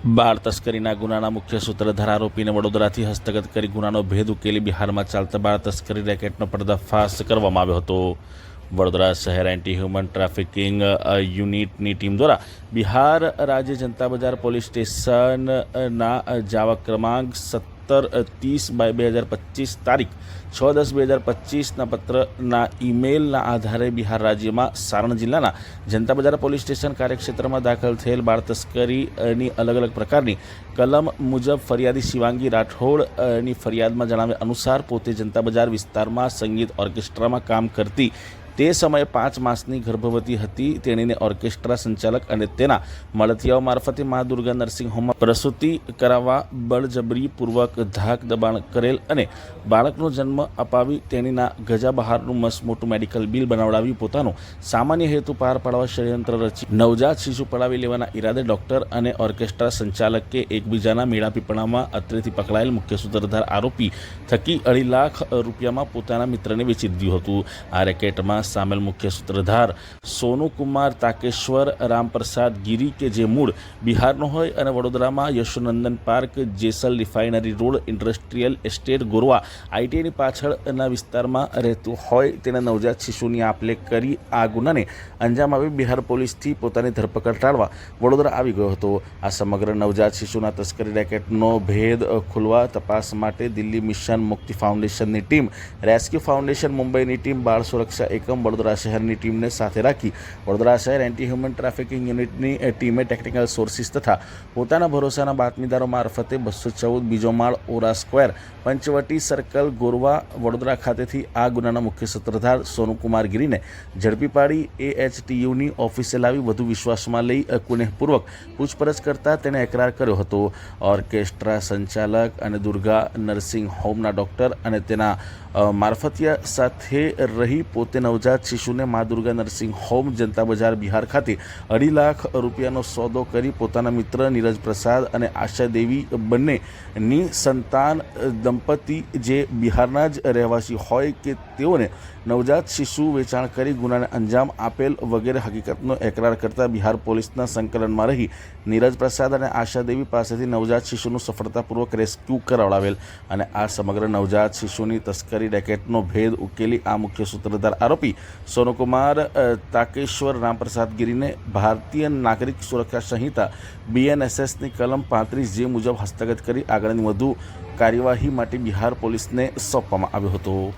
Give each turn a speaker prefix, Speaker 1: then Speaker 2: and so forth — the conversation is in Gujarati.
Speaker 1: બાળ તસ્કરીના ગુનાના મુખ્ય સૂત્રધાર આરોપીને વડોદરાથી હસ્તગત કરી ગુનાનો ભેદ ઉકેલી બિહારમાં ચાલતા બાળ તસ્કરી રેકેટનો પર્દાફાશ કરવામાં આવ્યો હતો. વડોદરા શહેર એન્ટી હ્યુમન ટ્રાફિકિંગ યુનિટની ટીમ દ્વારા બિહાર રાજ્ય જનતા બજાર પોલીસ સ્ટેશનના જાવા ક્રમાંક સત્તર ત્રીસ બાય બે હજાર પચીસ તારીખ, છ દસ બે હજાર પચીસના પત્રના ઈમેલના આધારે બિહાર રાજ્યમાં સારણ જિલ્લાના જનતા બજાર પોલીસ સ્ટેશન કાર્યક્ષેત્રમાં દાખલ થયેલ બાળ તસ્કરીની અલગ અલગ પ્રકારની કલમ મુજબ ફરિયાદી શિવાંગી રાઠોડની ફરિયાદમાં જણાવ્યા અનુસાર પોતે જનતા બજાર વિસ્તારમાં સંગીત ઓર્કેસ્ટ્રામાં કામ કરતી તે સમયે પાંચ માસની ગર્ભવતી હતી. તેણીને ઓર્કેસ્ટ્રા સંચાલક અને તેના મળતિયાઓ મારફતે મા દુર્ગા નર્સિંગ હોમમાં પ્રસૂતિ કરાવવા બળજબરીપૂર્વક ધાક દબાણ કરેલ અને બાળકનો જન્મ અપાવી તેણીના ગજા બહારનું મસ્ત મોટું મેડિકલ બિલ બનાવડાવી પોતાનો સામાન્ય હેતુ પાર પાડવા ષડયંત્ર રચી નવજાત શિશુ પડાવી લેવાના ઈરાદે ડોક્ટર અને ઓર્કેસ્ટ્રા સંચાલકે એકબીજાના મેળાપીપણામાં અત્રેથી પકડાયેલ મુખ્ય સૂત્રધાર આરોપી થકી અઢી લાખ રૂપિયામાં પોતાના મિત્રને વેચી દીધું હતું. આ રેકેટમાં સામેલ મુખ્ય સૂત્રધાર સોનુકુમાર તાકેશ્વર, રામપ્રસાદ ગિરી કે જે મૂળ બિહારનો હોય અને વડોદરામાં Yashonandan park, Jesal refinery road, industrial estate Gorwa આઈટીઆઈની પાછળના વિસ્તારમાં રહેતું હોય તેના નવજાત શિશુની આપલે કરી આ ગુનાને અંજામ આપી બિહાર પોલીસથી પોતાની ધરપકડ ટાળવા વડોદરા આવી ગયો હતો. આ સમગ્ર નવજાત શિશુના તસ્કરી રેકેટનો ભેદ ખુલવા તપાસ માટે દિલ્હી મિશન મુક્તિ ફાઉન્ડેશનની ટીમ, રેસ્ક્યુ ફાઉન્ડેશન મુંબઈની ટીમ બાળ સુરક્ષા એકમ વડોદરા શહેરની ટીમને સાથે રાખી. વડોદરા શહેર એન્ટી હ્યુમન ટ્રાફિકિંગ યુનિટની ટીમે ટેકનિકલ સોર્સિસ તથા પોતાના ભરોસાના બાતમીદારો મારફતે બસો ચૌદ બીજો માળ aura square, Panchvati circle, Gorwa, Vadodara ખાતેથી આ ગુનાના મુખ્ય સૂત્રધાર સોનુકુમાર ગીરીને ઝડપી પાડી એએચટીયુની ઓફિસે લાવી વધુ વિશ્વાસમાં લઈ કુનેહપૂર્વક પૂછપરછ કરતા તેણે એકરાર કર્યો હતો. ઓર્કેસ્ટ્રા સંચાલક અને દુર્ગા નર્સિંગ હોમના ડૉક્ટર અને તેના મારફતિયા સાથે રહી પોતે નવજાત શિશુને મા દુર્ગા નર્સિંગ હોમ જનતા બજાર બિહાર ખાતે અઢી લાખ રૂપિયાનો સોદો કરી પોતાના મિત્ર નીરજ પ્રસાદ અને આશા દેવી બંનેની સંતાન દંપતી જે બિહારના જ રહેવાસી હોય કે તેઓને નવજાત શિશુ વેચાણ કરી ગુનાને અંજામ આપેલ વગેરે હકીકતનો એકરાર કરતા બિહાર પોલીસના સંકલનમાં રહી નીરજ પ્રસાદ અને આશા દેવી પાસેથી નવજાત શિશુનું સફળતાપૂર્વક રેસ્ક્યુ કરાવડાવેલ અને આ સમગ્ર નવજાત શિશુની તસ્કરી રેકેટનો ભેદ ઉકેલી આ મુખ્ય સૂત્રધાર આરોપી સોનુકુમાર અ, તાકેશ્વર રામપ્રસાદ ગિરીને ભારતીય નાગરિક સુરક્ષા સંહિતા બીએનએસએસની કલમ પાંત્રીસ જે મુજબ હસ્તગત કરી આગળની વધુ કાર્યવાહી માટે બિહાર પોલીસને સોંપવામાં આવ્યો હતો.